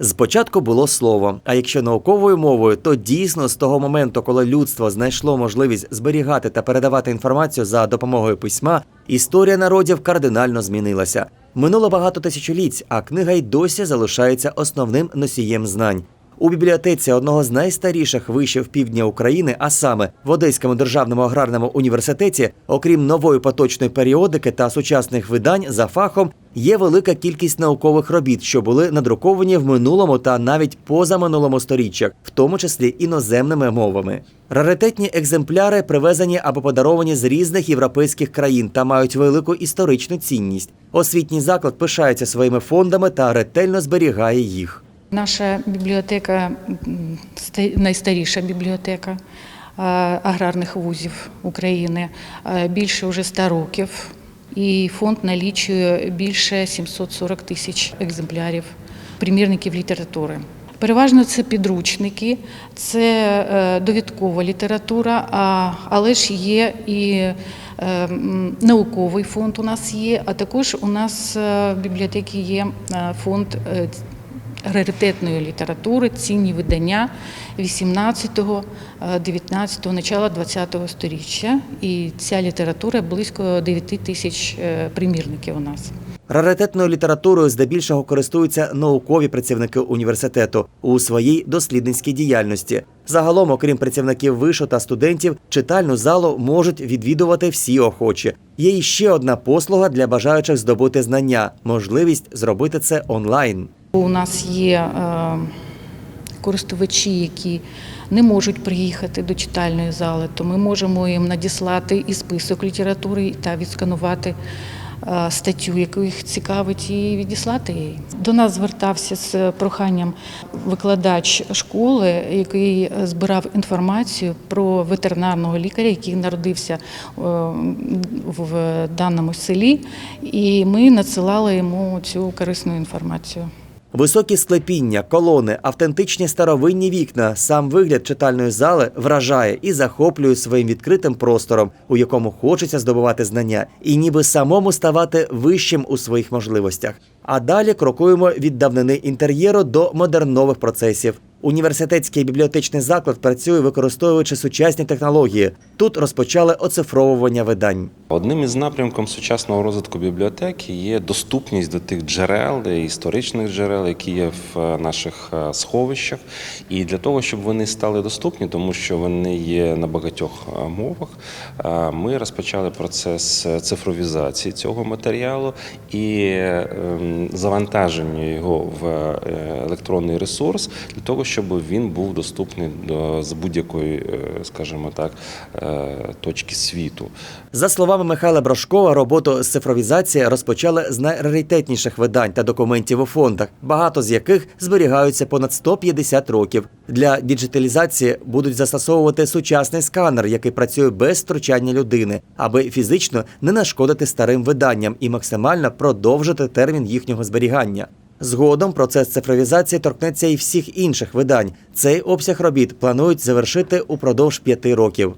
Спочатку було слово, а якщо науковою мовою, то дійсно з того моменту, коли людство знайшло можливість зберігати та передавати інформацію за допомогою письма, історія народів кардинально змінилася. Минуло багато тисячоліть, а книга й досі залишається основним носієм знань. У бібліотеці одного з найстаріших вишів півдня України, а саме в Одеському державному аграрному університеті, окрім нової поточної періодики та сучасних видань за фахом, є велика кількість наукових робіт, що були надруковані в минулому та навіть позаминулому сторіччях, в тому числі іноземними мовами. Раритетні екземпляри привезені або подаровані з різних європейських країн та мають велику історичну цінність. Освітній заклад пишається своїми фондами та ретельно зберігає їх. Наша бібліотека ста- найстаріша бібліотека е, аграрних вузів України, е, більше вже 100 років. І фонд налічує більше 740 тисяч екземплярів примірників літератури. Переважно це підручники, це е, довідкова література, але ж є і науковий фонд у нас є, а також у нас в бібліотеці є фонд раритетної літератури, цінні видання 18-го, е, 19-го, начала 20-го сторіччя. І ця література близько 9 тисяч е, примірників у нас. Раритетною літературою здебільшого користуються наукові працівники університету у своїй дослідницькій діяльності. Загалом, окрім працівників вишу та студентів, читальну залу можуть відвідувати всі охочі. Є іще одна послуга для бажаючих здобути знання можливість зробити це онлайн. У нас є е, користувачі, які не можуть приїхати до читальної зали, то ми можемо їм надіслати і список літератури та відсканувати е, статтю, яку їх цікавить, і відіслати її. До нас звертався з проханням викладач школи, який збирав інформацію про ветеринарного лікаря, який народився е, в даному селі, і ми надсилали йому цю корисну інформацію. Високі склепіння, колони, автентичні старовинні вікна, сам вигляд читальної зали вражає і захоплює своїм відкритим простором, у якому хочеться здобувати знання, і ніби самому ставати вищим у своїх можливостях. А далі крокуємо від давнини інтер'єру до модернових процесів. Університетський бібліотечний заклад працює, використовуючи сучасні технології. Тут розпочали оцифровування видань. Одним із напрямків сучасного розвитку бібліотеки є доступність до тих джерел, е, історичних джерел, які є в е, наших е, сховищах. І для того, щоб вони стали доступні, тому що вони є на багатьох мовах, ми розпочали процес цифровізації цього матеріалу і ем, завантаження його в електронний ресурс для того, щоб він був доступний до з будь-якої, е, скажімо так, е, точки світу. За словами Михайла Брошкова, роботу з цифровізації розпочали з найраритетніших видань та документів у фондах, багато з яких зберігаються понад 150 років. Для діджиталізації будуть застосовувати сучасний сканер, який працює без втручання людини, аби фізично не нашкодити старим виданням і максимально продовжити термін їхнього зберігання. Згодом процес цифровізації торкнеться і всіх інших видань. Цей обсяг робіт планують завершити упродовж п'яти років.